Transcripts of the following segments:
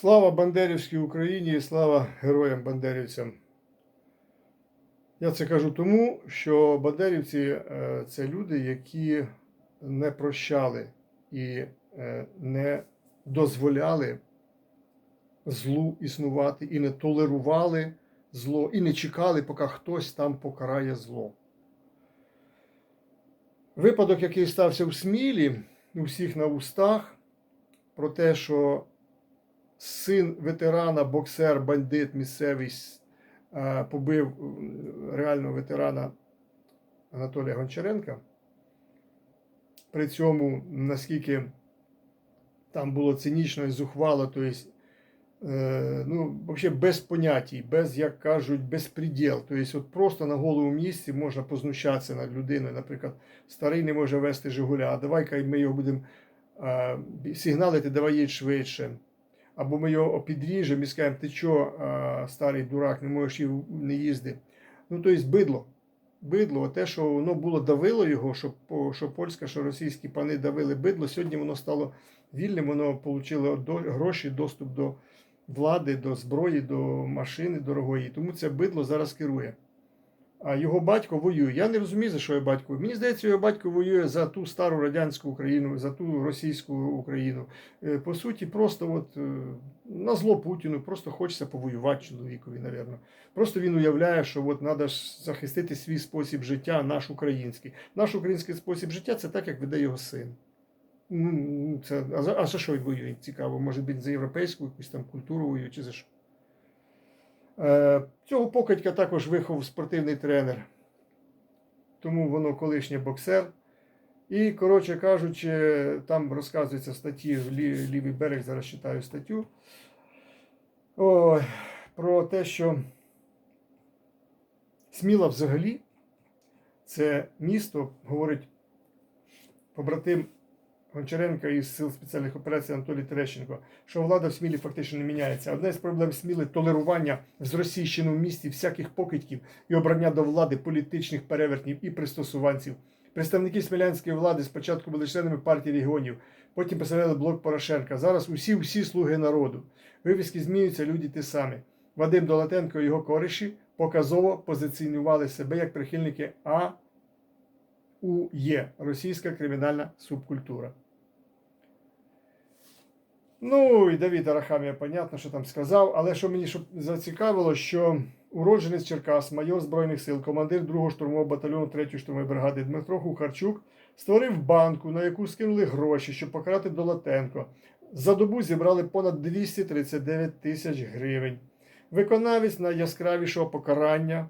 Слава Бандерівській Україні і слава героям бандерівцям. Я це кажу тому, що бандерівці е, це люди, які не прощали і е, не дозволяли злу існувати, і не толерували зло, і не чекали, поки хтось там покарає зло. Випадок, який стався в Смілі, у всіх на устах, про те, що син ветерана, боксер, бандит місцевий е, побив реального ветерана Анатолія Гончаренка. При цьому, наскільки там було цинічно і зухвало, то есть, е, ну, взагалі без поняттій, без, як кажуть, безпреділ. Тобто, просто на голому місці можна познущатися над людиною. Наприклад, старий не може вести Жигуля, а давай-ка ми його будемо е, сигналити, давай їдь швидше. Або ми його підріжемо і скажемо, ти що, старий дурак, не можеш не їзди. Ну, тобто, бидло. Бидло, те, що воно було давило його, що, що польська, що російські пани давили бидло, сьогодні воно стало вільним, воно отримало гроші, доступ до влади, до зброї, до машини дорогої. Тому це бидло зараз керує. А його батько воює. Я не розумію, за що його батько. Мені здається, його батько воює за ту стару радянську Україну, за ту російську Україну. Е, По суті, просто от е, на зло Путіну, просто хочеться повоювати чоловікові, напевно. Просто він уявляє, що от треба захистити свій спосіб життя, наш український. Наш український спосіб життя це так, як веде його син. Ну, це, а, за, а за що він воює? Цікаво, може він за європейську якусь там культуру воює, чи за що? Е, цього покидька також виховав спортивний тренер. Тому воно колишній боксер. І, коротше кажучи, там розказується статті лівий берег, зараз читаю статтю. Ой, про те, що Сміла взагалі це місто, говорить побратим Гончаренка із сил спеціальних операцій Анатолій Терещенко, що влада в Смілі фактично не міняється. Одна з проблем Сміли толерування з Російщини в місті всяких покидьків і обрання до влади політичних перевертнів і пристосуванців. Представники смілянської влади спочатку були членами партії регіонів, потім представляли блок Порошенка. Зараз усі усі слуги народу. Вивіски змінюються, люди ті самі. Вадим Долатенко і його кориші показово позиціонували себе як прихильники АУЄ російська кримінальна субкультура. Ну і Давід Арахамія, понятно, що там сказав, але що мені зацікавило, що уродженець Черкас, майор Збройних сил, командир 2-го штурмового батальйону 3-ї штурмової бригади Дмитро Кухарчук створив банку, на яку скинули гроші, щоб покарати Долатенко. За добу зібрали понад 239 тисяч гривень. Виконавець найяскравішого покарання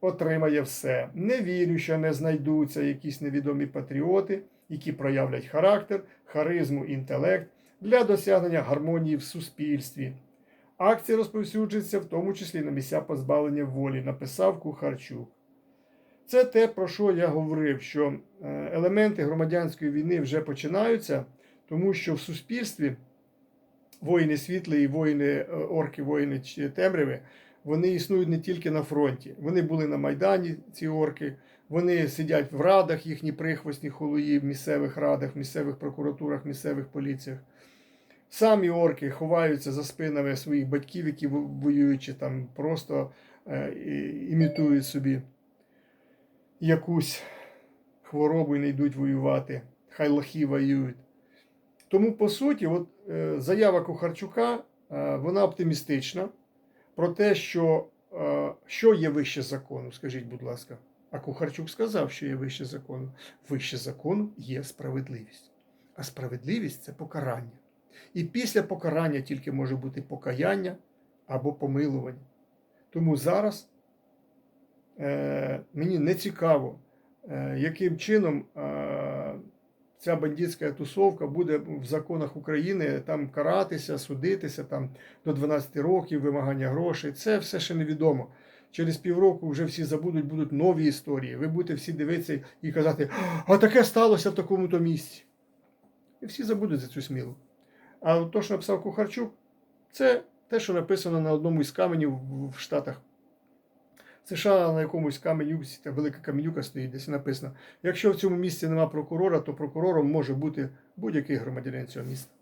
отримає все. Не вірю, що не знайдуться якісь невідомі патріоти, які проявлять характер, харизму, інтелект для досягнення гармонії в суспільстві. Акція розповсюджується в тому числі на місця позбавлення волі, написав Кухарчук. Це те, про що я говорив, що е, елементи громадянської війни вже починаються, тому що в суспільстві воїни світлі і воїни е, орки, воїни темряви, вони існують не тільки на фронті. Вони були на Майдані, ці орки, вони сидять в радах, їхні прихвостні холої в місцевих радах, в місцевих прокуратурах, місцевих поліціях. Самі орки ховаються за спинами своїх батьків, які во- воюючи там просто е, імітують собі якусь хворобу і не йдуть воювати. Хай лохи воюють. Тому, по суті, от, е, заява Кухарчука е, вона оптимістична про те, що, е, що є вище закону. Скажіть, будь ласка. А Кухарчук сказав, що є вище закону. Вище закону є справедливість. А справедливість це покарання. І після покарання тільки може бути покаяння або помилування. Тому зараз е, мені не цікаво, е, яким чином ця бандитська тусовка буде в законах України там каратися, судитися там до 12 років, вимагання грошей. Це все ще невідомо. Через півроку вже всі забудуть, будуть нові історії. Ви будете всі дивитися і казати, а таке сталося в такому-то місці. І всі забудуть за цю смілу. А то, що написав Кухарчук, це те, що написано на одному із каменів в Штатах. США на якомусь каменю, та велика каменюка стоїть, десь написано. Якщо в цьому місці нема прокурора, то прокурором може бути будь-який громадянин цього міста.